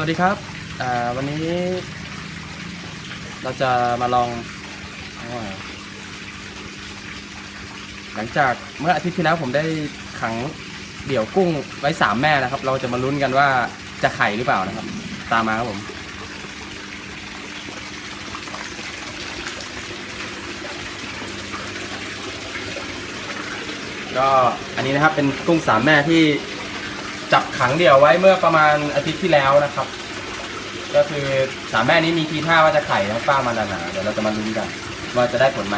วัสดีครับวันนี้ เราจะมาลอง หลังจากเมื่ออาทิตย์ที่แล้วผมได้ขังเดี่ยวกุ้งไว้สามแม่นะครับ เราจะมาลุ้นกันว่าจะไข่หรือเปล่านะครับ ตามมาครับผมก็อันนี้นะครับเป็นกุ้งสามแม่ที่ จับขังเดี่ยวไว้เมื่อประมาณอาทิตย์ที่แล้วนะครับ ก็คือสามแม่นี้มีทีท่าว่าจะไข่นะครับป้ามาหนาเดี๋ยวเราจะมาลุ้นกัน ว่าจะได้ผลไหม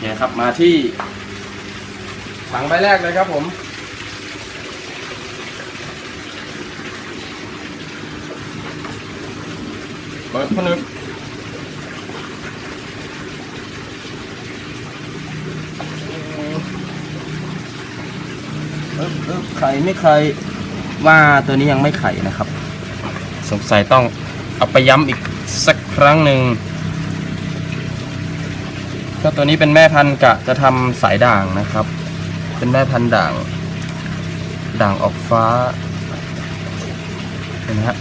เนี่ยครับมาที่ถังใบแรกเลยครับผม เปิดผนึก เอ๊บเอ๊บ ไข่ไม่ไข่ว่าตัวนี้ยังไม่ไข่นะครับ สงสัยต้องเอาไปย้ำอีกสักครั้งหนึ่งก็ตัวนี้เป็นแม่พันธุ์กะจะทำสายด่างนะครับ เป็นแม่พันธุ์ด่าง ด่างออกฟ้าเห็นไหมฮะ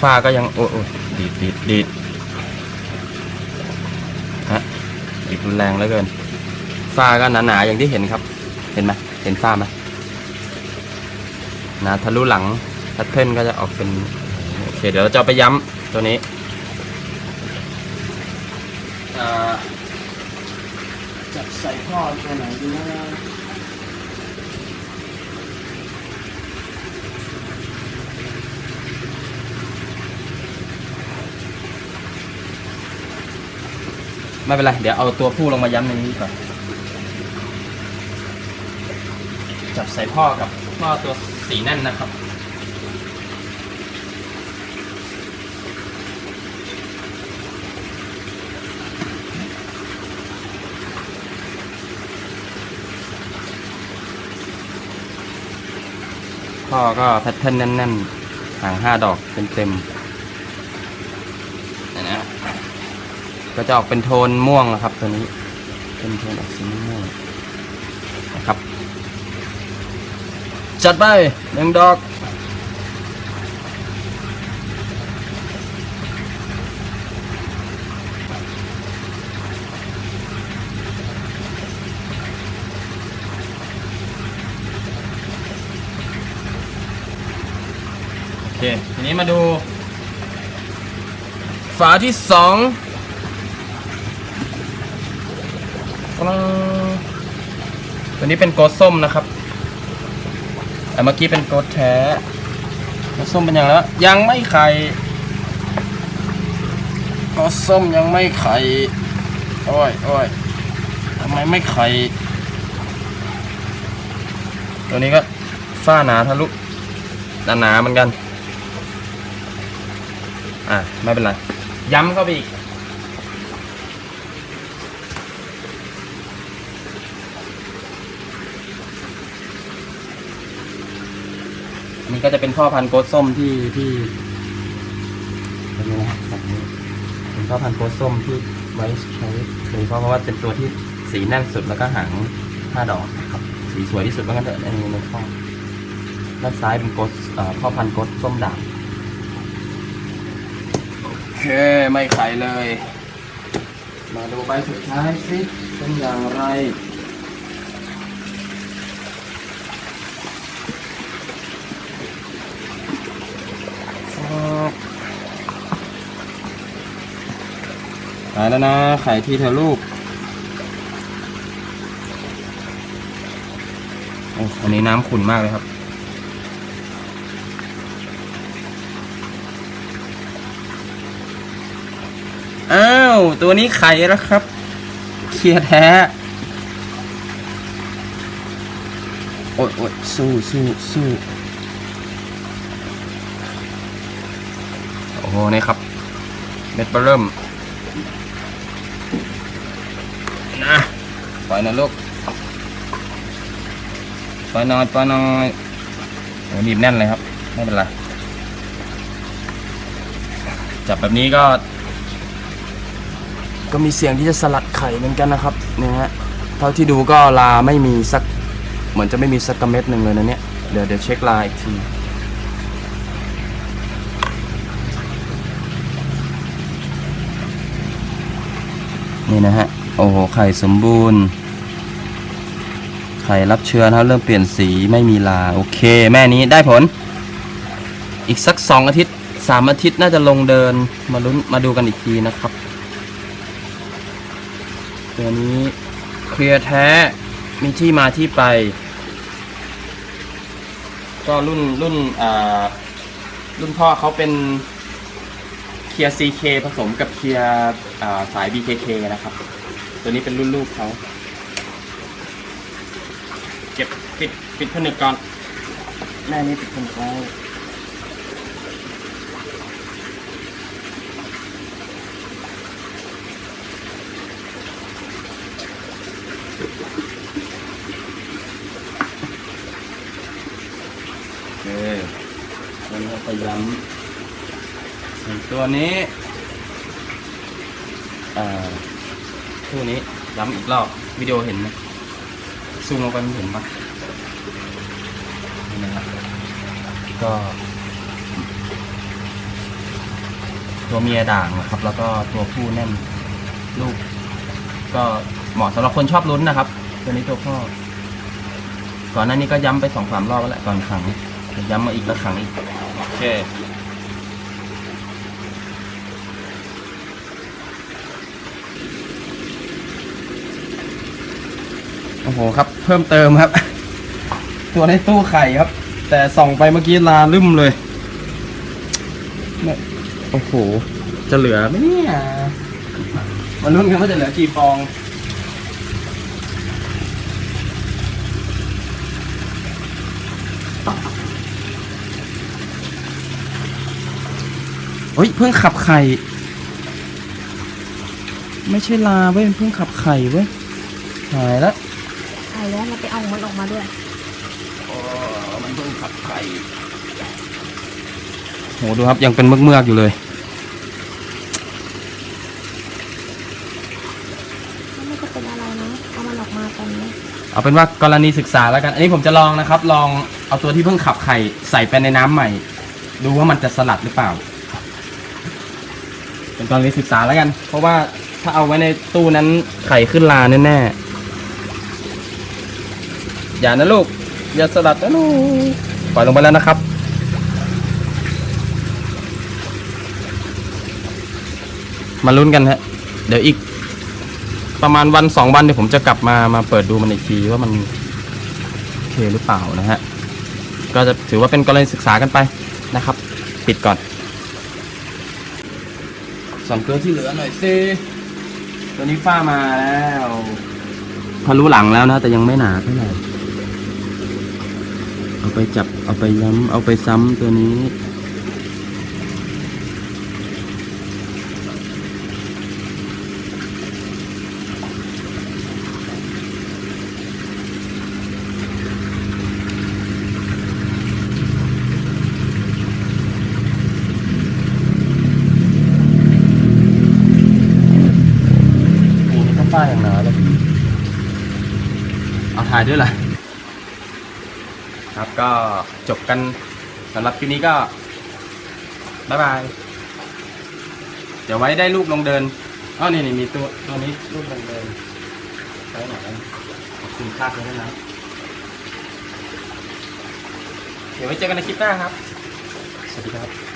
ฟ้าก็ยังโอ้โอ้ดีดดีดดีดฮะดีดรุนแรงเหลือเกินฟ้าก็หนาๆอย่างที่เห็นครับ เห็นไหมเห็นฝ้าไหม นะทะลุหลังแพทเทิร์นก็จะออกเป็นโอเคเดี๋ยวเราจะเอาไปย้ำตัวนี้จับใส่ท่อตัวไหนดีนะไม่เป็นไร เดี๋ยวเอาตัวผู้ลงมาย้ำในนี้ก่อน จับใส่พ่อกับ พ่อตัวสีแน่นนะครับ พ่อก็แพทเทิร์นแน่นๆหางห้าดอกเต็มๆนะนะก็จะออกเป็นโทนม่วงนะครับ ตัวนี้ เป็นโทนออกสีม่วงนะครับ จัดไปหนึ่งดอก โอเค ทีนี้มาดู ฝาที่สองตัวนี้เป็นโกส้มนะครับ แต่เมื่อกี้เป็นโกดแท้กดส้มเป็นยังไงแล้ว ยังไม่ไข่กดส้มยังไม่ไข่โอ้ยโอ้ยทำไมไม่ไข่ตัวนี้ก็ฝ้าหนาทะลุหนาเหมือนกัน อะ ไม่เป็นไร ย้ำเข้าไปอีก อันนี้ก็จะเป็นพ่อพันธุ์โกดส้มที่ที่เป็นไงนะแบบนี้เป็นพ่อพันธุ์โกดส้มที่ไว้ใช้โดยเฉพาะเพราะว่าเป็นตัวที่สีแน่นสุดแล้วก็หางห้าดอกนะครับ สีสวยที่สุดว่างั้นเถอะในในข้อด้านซ้ายเป็นโกดเอ่อพ่อพันธุ์โกดส้มด่างโอเคไม่ไขเลย มาดูใบสุดท้ายสิเป็นอย่างไรายแล้วนะ ขายที่เธอลูกโอ้อันนี้น้ำขุ่นมากเลยครับ อ้าว ตัวนี้ไข่แล้วครับ เคลียร์แท้ โอ๊ยโอ๊ยสู้สู้สู้โอ้โหนี่ครับ เม็ดเบอร์เริ่ม นะ ปล่อยนะลูกปล่อยน้อยปล่อยน้อยโอ้หนีบแน่นเลยครับ ไม่เป็นไร จับแบบนี้ก็ ก็มีเสียงที่จะสลัดไข่เหมือนกันนะครับเนี่ยฮะเท่าที่ดูก็ลาไม่มีสัก เหมือนจะไม่มีสักกระเม็ดหนึ่งเลยนะเนี่ย เดี๋ยวเดี๋ยวเช็คลาอีกทีนี่นะฮะ โอ้โห ไข่สมบูรณ์ ไข่รับเชื้อนะครับเริ่มเปลี่ยนสีไม่มีลา โอเค แม่นี้ได้ผล อีกสักสองอาทิตย์สามอาทิตย์น่าจะลงเดินมาลุ้นมาดูกันอีกทีนะครับ ตัวนี้เคลียร์แท้มีที่มาที่ไป ก็รุ่นรุ่นอ่ารุ่นพ่อเขาเป็นเคลียร์ CK ผสมกับเคลียร์สาย BKK นะครับ ตัวนี้เป็นรุ่นลูกเขา เก็บปิดปิดผนึกก่อนแม่นี่ปิดผนึกไว้โอเคแล้วเราไปย้ำส่วนตัวนี้อ่า คู่นี้ย้ำอีกรอบวิดีโอเห็นไหมซูมลงไปมันเห็นปะนี่นะครับก็ตัวเมียด่างนะครับ แล้วก็ตัวผู้แน่นลูก ก็เหมาะสำหรับคนชอบลุ้นนะครับ ตัวนี้ตัวพ่อก่อนหน้านี้ก็ย้ำไปสองสามรอบแล้วแหละก่อนขังย้ำมาอีกแล้วขังอีกโอเค อ้โหครับ เพิ่มเติมครับ ตัวในตู้ไข่ครับ แต่ส่องไปเมื่อกี้ลาลืมเลยเนี่ยโอ้โห จะเหลือไหมเนี่ยมาลุ้นกันว่าจะเหลือกี่ฟองเฮ้ยเพิ่งขับไข่ ไม่ใช่ลาเว้ยเพิ่งขับไข่เว้ยหายแล้ว ไอ้แล้วเราไปเอามันออกมาด้วยโอ้มันเพิ่งขับไข่โหดูครับยังเป็นเมือกๆอยู่เลยไม่จะเป็นอะไรนะเอามันออกมาตอนนี้เอาเป็นว่ากรณีศึกษาแล้วกัน อันนี้ผมจะลองนะครับ ลองเอาตัวที่เพิ่งขับไข่ใส่ไปในน้ำใหม่ ดูว่ามันจะสลัดหรือเปล่า เป็นกรณีศึกษาแล้วกัน เพราะว่าถ้าเอาไว้ในตู้นั้นไข่ขึ้นลาแน่ๆ อย่านะลูก อย่าสลัดนะลูกปล่อยลงไปแล้วนะครับ มาลุ้นกันฮะ เดี๋ยวอีก ประมาณวันสองวันเดี๋ยวผมจะกลับมามาเปิดดูมันอีกทีว่ามันโอเคหรือเปล่านะฮะ ก็จะถือว่าเป็นกรณีศึกษากันไปนะครับ ปิดก่อนสองตัวที่เหลือหน่อยสิตัวนี้ฝ้ามาแล้วพอรู้หลังแล้วนะ แต่ยังไม่หนาเท่าไหร่ เอาไปจับเอาไปย้ำเอาไปซ้ำตัวนี้โอ้นี่ก็ฝ้าอย่างหนาเลยเอาถ่ายด้วยล่ะ ครับ ก็จบกันสำหรับคลิปนี้ก็บายบาย เดี๋ยวไว้ได้ลูกลงเดินอ๋อนี่นี่มีตัวตัวนี้ลูกลงเดินไปไหนแล้วขอบคุณค่าไปด้วยนะเดี๋ยวไว้เจอกันในคลิปหน้าครับ สวัสดีครับ